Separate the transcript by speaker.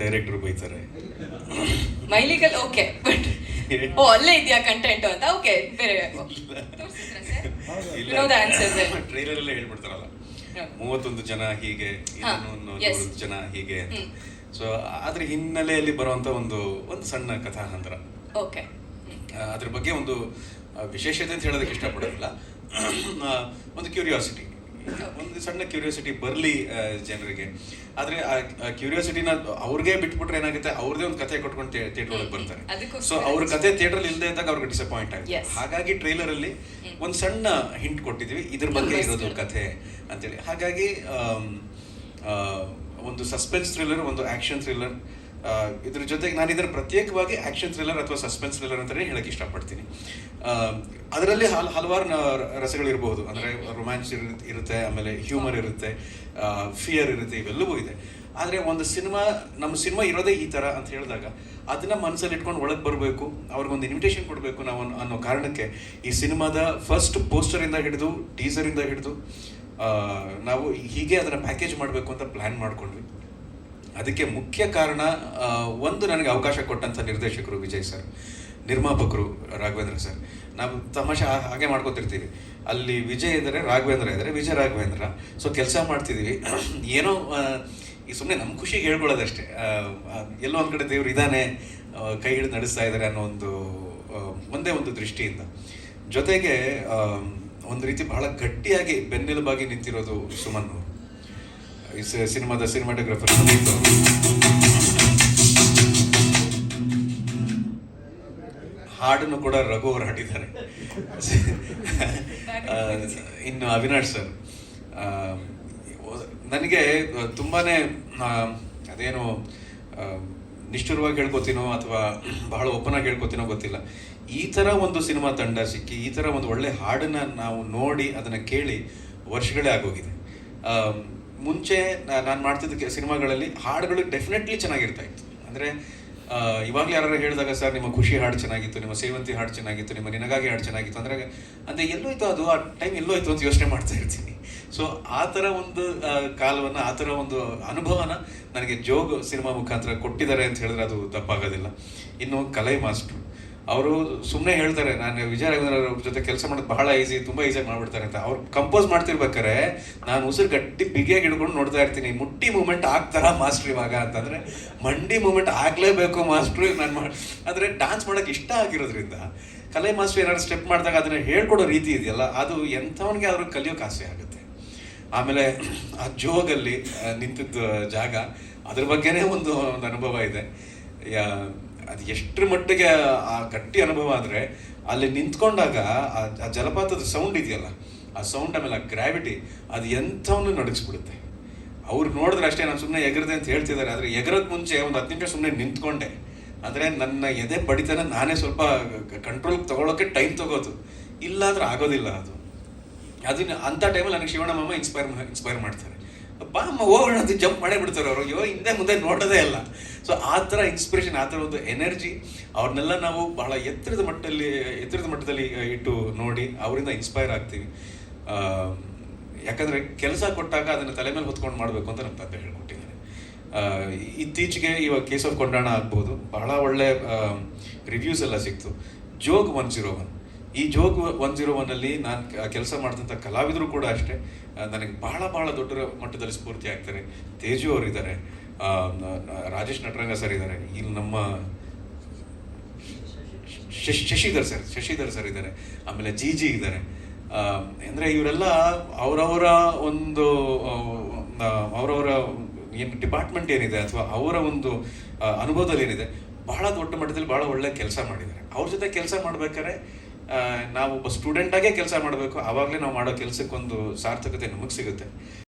Speaker 1: Director ಬೈತಾರೆ.
Speaker 2: ಮೈಲಿಗಲ್ okay but ಓ ಅಲ್ಲೇ ಇದೆಯಾ ಕಂಟೆಂಟ್ ಅಂತ? ಓಕೆ ಬೇರೆ.
Speaker 1: ಟ್ರೈಲರ್ ಎಲ್ಲ ಹೇಳ್ಬಿಡ್ತಾರಲ್ಲ. ಮೂವತ್ತೊಂದು ಜನ ಹೀಗೆ ಇನ್ನೊಂದು ಜನ ಹೀಗೆ. ಸೊ ಅದ್ರ ಹಿನ್ನೆಲೆಯಲ್ಲಿ ಬರುವಂತ ಒಂದು ಒಂದು ಸಣ್ಣ ಕಥಾಹಂತರ
Speaker 2: ಓಕೆ
Speaker 1: ಆ, ಅದ್ರ ಬಗ್ಗೆ ಒಂದು ವಿಶೇಷತೆ ಅಂತ ಹೇಳೋದಕ್ಕೆ ಇಷ್ಟಪಡೋದಿಲ್ಲ. ಒಂದು ಕ್ಯೂರಿಯಾಸಿಟಿ ಸಣ್ಣ ಕ್ಯೂರಿಯಾಸಿಟಿ ಬರಲಿ ಜನರಿಗೆ. ಆದ್ರೆ ಆ ಕ್ಯೂರಿಯಾಸಿಟಿನ ಅವ್ರಿಗೆ ಬಿಟ್ಬಿಟ್ರೆ ಏನಾಗುತ್ತೆ? ಅವ್ರದೇ ಒಂದು ಕತೆ ಕೊಟ್ಕೊಂಡು ಥಿಯೇಟರ್ ಒಳಗೆ ಬರ್ತಾರೆ. ಸೊ ಅವ್ರ ಕತೆ ಥಿಯೇಟರ್ ಇಲ್ಲದೆ ಇದ್ದಾಗ ಅವ್ರಿಗೆ ಡಿಸಪಾಯಿಂಟ್ ಆಗುತ್ತೆ. ಹಾಗಾಗಿ ಟ್ರೈಲರ್ ಅಲ್ಲಿ ಒಂದು ಸಣ್ಣ ಹಿಂಟ್ ಕೊಟ್ಟಿದ್ವಿ. ಇದ್ರ ಬಗ್ಗೆ ಇರೋದು ಕಥೆ ಅಂತೇಳಿ. ಹಾಗಾಗಿ ಒಂದು ಸಸ್ಪೆನ್ಸ್ ಥ್ರಿಲ್ಲರ್ ಒಂದು ಆಕ್ಷನ್ ಥ್ರಿಲ್ಲರ್ ಇದ್ರ ಜೊತೆಗೆ ನಾನು ಇದರ ಪ್ರತ್ಯೇಕವಾಗಿ ಆಕ್ಷನ್ ಥ್ರಿಲ್ಲರ್ ಅಥವಾ ಸಸ್ಪೆನ್ಸ್ ಥ್ರಿಲ್ಲರ್ ಅಂತಲೇ ಹೇಳಕ್ಕೆ ಇಷ್ಟಪಡ್ತೀನಿ. ಅದರಲ್ಲಿ ಹಲ್, ಹಲವಾರು ರಸಗಳಿರಬಹುದು ಅಂದರೆ ರೊಮ್ಯಾನ್ಸ್ ಇರುತ್ತೆ, ಆಮೇಲೆ ಹ್ಯೂಮರ್ ಇರುತ್ತೆ ಫಿಯರ್ ಇರುತ್ತೆ, ಇವೆಲ್ಲವೂ ಇದೆ. ಆದರೆ ಒಂದು ಸಿನಿಮಾ, ನಮ್ಮ ಸಿನಿಮಾ ಇರೋದೇ ಈ ಥರ ಅಂತ ಹೇಳಿದಾಗ ಅದನ್ನ ಮನಸ್ಸಲ್ಲಿ ಇಟ್ಕೊಂಡು ಒಳಗೆ ಬರಬೇಕು, ಅವ್ರಿಗೊಂದು ಇನ್ವಿಟೇಷನ್ ಕೊಡಬೇಕು ನಾವು ಅನ್ನೋ- ಅನ್ನೋ ಕಾರಣಕ್ಕೆ ಈ ಸಿನಿಮಾದ ಫಸ್ಟ್ ಪೋಸ್ಟರಿಂದ ಹಿಡಿದು ಟೀಸರಿಂದ ಹಿಡಿದು ನಾವು ಹೀಗೆ ಅದನ್ನು ಪ್ಯಾಕೇಜ್ ಮಾಡಬೇಕು ಅಂತ ಪ್ಲ್ಯಾನ್ ಮಾಡ್ಕೊಂಡ್ವಿ. ಅದಕ್ಕೆ ಮುಖ್ಯ ಕಾರಣ ಒಂದು ನನಗೆ ಅವಕಾಶ ಕೊಟ್ಟಂಥ ನಿರ್ದೇಶಕರು ವಿಜಯ್ ಸರ್, ನಿರ್ಮಾಪಕರು ರಾಘವೇಂದ್ರ ಸರ್. ನಾವು ತಮಾಷೆ ಹಾಗೆ ಮಾಡ್ಕೊತಿರ್ತೀವಿ. ಅಲ್ಲಿ ವಿಜಯ್ ಇದ್ದರೆ, ರಾಘವೇಂದ್ರ ಇದ್ದಾರೆ, ವಿಜಯ್ ರಾಘವೇಂದ್ರ. ಸೊ ಕೆಲಸ ಮಾಡ್ತಿದ್ದೀವಿ ಏನೋ ಈ ಸುಮ್ಮನೆ ನಮ್ಮ ಖುಷಿಗೆ ಹೇಳ್ಕೊಳ್ಳೋದಷ್ಟೇ. ಎಲ್ಲೋ ಒಂದು ಕಡೆ ದೇವ್ರು ಇದ್ದಾನೆ ಕೈ ಹಿಡಿದು ನಡೆಸ್ತಾ ಇದ್ದಾರೆ ಅನ್ನೋ ಒಂದು ಒಂದೇ ಒಂದು ದೃಷ್ಟಿಯಿಂದ. ಜೊತೆಗೆ ಒಂದು ರೀತಿ ಬಹಳ ಗಟ್ಟಿಯಾಗಿ ಬೆನ್ನೆಲುಬಾಗಿ ನಿಂತಿರೋದು ಸುಮನ್ ಈ ಸಿನಿಮಾದ ಸಿನಿಮಾಟೋಗ್ರಫರ್ ಹಾಡನ್ನು ಕೂಡ ರಘು ಅವರು ಹಾಡಿದ್ದಾರೆ. ಇನ್ನು ಅವಿನಾಶ್ ಸರ್. ನನಗೆ ತುಂಬಾನೇ ಆ, ಅದೇನು ನಿಷ್ಠುರವಾಗಿ ಹೇಳ್ಕೊತೀನೋ ಅಥವಾ ಬಹಳ ಓಪನ್ ಆಗಿ ಹೇಳ್ಕೊತೀನೋ ಗೊತ್ತಿಲ್ಲ. ಈ ಥರ ಒಂದು ಸಿನಿಮಾ ತಂಡ ಸಿಕ್ಕಿ ಈ ಥರ ಒಂದು ಒಳ್ಳೆ ಹಾಡನ್ನು ನಾವು ನೋಡಿ ಅದನ್ನು ಕೇಳಿ ವರ್ಷಗಳೇ ಆಗೋಗಿದೆ. ಮುಂಚೆ ನಾನು ಮಾಡ್ತಿದ್ದ ಸಿನಿಮಾಗಳಲ್ಲಿ ಹಾಡುಗಳು ಡೆಫಿನೆಟ್ಲಿ ಚೆನ್ನಾಗಿರ್ತಾ ಇತ್ತು. ಅಂದರೆ ಇವಾಗಲೇ ಯಾರು ಹೇಳಿದಾಗ, ಸರ್, ನಿಮ್ಮ ಖುಷಿ ಹಾಡು ಚೆನ್ನಾಗಿತ್ತು, ನಿಮ್ಮ ಸೇವಂತಿ ಹಾಡು ಚೆನ್ನಾಗಿತ್ತು, ನಿಮ್ಮ ನಿನಗಾಗಿ ಹಾಡು ಚೆನ್ನಾಗಿತ್ತು. ಅಂದರೆ ಅಂದರೆ ಎಲ್ಲೋಯ್ತು ಅದು, ಆ ಟೈಮ್ ಎಲ್ಲೋಯ್ತು ಅಂತ ಯೋಚನೆ ಮಾಡ್ತಾ ಇರ್ತೀನಿ. ಸೊ ಆ ಥರ ಒಂದು ಕಾಲವನ್ನ, ಆ ಥರ ಒಂದು ಅನುಭವನ ನನಗೆ ಜೋಗ್ ಸಿನಿಮಾ ಮುಖಾಂತರ ಕೊಟ್ಟಿದ್ದಾರೆ ಅಂತ ಹೇಳಿದ್ರೆ ಅದು ತಪ್ಪಾಗೋದಿಲ್ಲ. ಇನ್ನು ಕಲೈ ಮಾಸ್ಟ್ರು. ಅವರು ಸುಮ್ಮನೆ ಹೇಳ್ತಾರೆ, ನಾನು ವಿಜಯ ರಾಘವೇಂದ್ರ ಜೊತೆ ಕೆಲಸ ಮಾಡೋದು ಬಹಳ ಈಸಿ ತುಂಬಾ ಈಸಿಯಾಗಿ ಮಾಡ್ಬಿಡ್ತಾರೆ ಅಂತ. ಅವ್ರು ಕಂಪೋಸ್ ಮಾಡ್ತಿರ್ಬೇಕಾರೆ ನಾನು ಉಸಿರು ಗಟ್ಟಿ ಬಿಗಿಯಾಗಿ ಹಿಡ್ಕೊಂಡು ನೋಡ್ತಾ ಇರ್ತೀನಿ. ಮುಟ್ಟಿ ಮೂಮೆಂಟ್ ಆಗ್ತಾರ ಮಾಸ್ಟ್ರ್ ಇವಾಗ ಅಂತಂದ್ರೆ, ಮಂಡಿ ಮೂಮೆಂಟ್ ಆಗಲೇಬೇಕು ಮಾಸ್ಟ್ರು ನಾನು ಮಾಡಿ ಆದರೆ ಡಾನ್ಸ್ ಮಾಡಕ್ ಇಷ್ಟ ಆಗಿರೋದ್ರಿಂದ, ಕಲೆ ಮಾಸ್ಟ್ರು ಏನಾದ್ರು ಸ್ಟೆಪ್ ಮಾಡಿದಾಗ ಅದನ್ನ ಹೇಳ್ಕೊಡೋ ರೀತಿ ಇದೆಯಲ್ಲ, ಅದು ಎಂಥವನಿಗೆ ಆದರೂ ಕಲಿಯೋಕೆ ಆಸೆ ಆಗುತ್ತೆ. ಆಮೇಲೆ ಆ ಜೋಗಲ್ಲಿ ನಿಂತಿದ್ದ ಜಾಗ, ಅದ್ರ ಬಗ್ಗೆನೇ ಒಂದು ಒಂದು ಅನುಭವ ಇದೆ. ಅದು ಎಷ್ಟರ ಮಟ್ಟಿಗೆ ಆ ಗಟ್ಟಿ ಅನುಭವ ಆದರೆ ಅಲ್ಲಿ ನಿಂತ್ಕೊಂಡಾಗ ಆ- ಜಲಪಾತದ ಸೌಂಡ್ ಇದೆಯಲ್ಲ, ಆ ಸೌಂಡ್ ಆಮೇಲೆ ಆ ಗ್ರಾವಿಟಿ ಅದು ಎಂಥವನ್ನು ನಡಗಿಸ್ಬಿಡುತ್ತೆ ಅವ್ರು ನೋಡಿದ್ರೆ ಅಷ್ಟೇ, ನಾನು ಸುಮ್ಮನೆ ಎಗರದೆ ಅಂತ ಹೇಳ್ತಿದ್ದಾರೆ, ಆದರೆ ಎಗರದ ಮುಂಚೆ ಒಂದು ಹತ್ತು ನಿಮಿಷ ಸುಮ್ಮನೆ ನಿಂತ್ಕೊಂಡೆ. ಆದರೆ ನನ್ನ ಎದೆ ಬಡಿತನ ನಾನೇ ಸ್ವಲ್ಪ ಕಂಟ್ರೋಲ್ಗೆ ತಗೊಳ್ಳೋಕೆ ಟೈಮ್ ತಗೋತು ಇಲ್ಲಾಂದ್ರೆ ಆಗೋದಿಲ್ಲ ಅದು. ಅದನ್ನ ಅಂಥ ಟೈಮಲ್ಲಿ ನನಗೆ ಶಿವಣ್ಣ ಮಾಮ ಇನ್ಸ್ಪೈರ್ ಇನ್ಸ್ಪೈರ್ ಮಾಡ್ತಾರೆ. ಬಾ ಅಮ್ಮ ಹೋಗೋಣ ಅಂತ ಜಂಪ್ ಮಾಡೇ ಬಿಡ್ತಾರೆ ಅವರು. ಇವಾಗ ಹಿಂದೆ ಮುಂದೆ ನೋಡೋದೇ ಇಲ್ಲ. ಸೊ ಆ ಥರ ಇನ್ಸ್ಪಿರೇಷನ್ ಆ ಥರ ಒಂದು ಎನರ್ಜಿ ಅವ್ರನ್ನೆಲ್ಲ ನಾವು ಬಹಳ ಎತ್ತರದ ಮಟ್ಟದಲ್ಲಿ ಎತ್ತರದ ಮಟ್ಟದಲ್ಲಿ ಇಟ್ಟು ನೋಡಿ ಅವರಿಂದ ಇನ್ಸ್ಪೈರ್ ಆಗ್ತೀವಿ. ಯಾಕಂದರೆ ಕೆಲಸ ಕೊಟ್ಟಾಗ ಅದನ್ನು ತಲೆ ಮೇಲೆ ಹೊತ್ಕೊಂಡು ಮಾಡಬೇಕು ಅಂತ ನಮ್ಮ ತಂದೆ ಹೇಳ್ಕೊಟ್ಟಿದ್ದಾರೆ. ಇತ್ತೀಚೆಗೆ ಇವಾಗ ಕೇಸ್ ಆಫ್ ಕೊಂಡಾಣ ಆಗ್ಬೋದು. ಬಹಳ ಒಳ್ಳೆ ರಿವ್ಯೂಸ್ ಎಲ್ಲ ಸಿಕ್ತು. ಜೋಗ್ ಒನ್ ಜೀರೋ ಒನ್ ಈ ಜೋಗ್ ಒನ್ ಜೀರೋ ಒನ್ನಲ್ಲಿ ನಾನು ಕೆಲಸ ಮಾಡಿದಂಥ ಕಲಾವಿದರು ಕೂಡ ಅಷ್ಟೇ. ನನಗೆ ಬಹಳ ಬಹಳ ದೊಡ್ಡ ಮಟ್ಟದಲ್ಲಿ ಸ್ಫೂರ್ತಿ ಆಗ್ತಾರೆ. ತೇಜು ಅವರಿದ್ದಾರೆ. ರಾಜೇಶ್ ನಟರಂಗ ಸರ್ ಇದ್ದಾರೆ. ಇಲ್ಲಿ ನಮ್ಮ ಶಶಿ, ಶಶಿಧರ್ ಸರ್ ಶಶಿಧರ್ ಸರ್ ಇದ್ದಾರೆ. ಆಮೇಲೆ ಜಿ ಜಿ ಇದ್ದಾರೆ. ಅಂದರೆ ಇವರೆಲ್ಲ ಅವರವರ ಒಂದು ಅವರವರ ಏನು ಡಿಪಾರ್ಟ್ಮೆಂಟ್ ಏನಿದೆ ಅಥವಾ ಅವರ ಒಂದು ಅನುಭವದಲ್ಲಿ ಏನಿದೆ, ಬಹಳ ದೊಡ್ಡ ಮಟ್ಟದಲ್ಲಿ ಬಹಳ ಒಳ್ಳೆ ಕೆಲಸ ಮಾಡಿದ್ದಾರೆ. ಅವ್ರ ಜೊತೆ ಕೆಲಸ ಮಾಡ್ಬೇಕಾದ್ರೆ ನಾವು ಒಬ್ಬ ಸ್ಟೂಡೆಂಟಾಗೇ ಕೆಲಸ ಮಾಡಬೇಕು. ಆವಾಗಲೇ ನಾವು ಮಾಡೋ ಕೆಲಸಕ್ಕೊಂದು ಸಾರ್ಥಕತೆ ನಮಗೆ ಸಿಗುತ್ತೆ.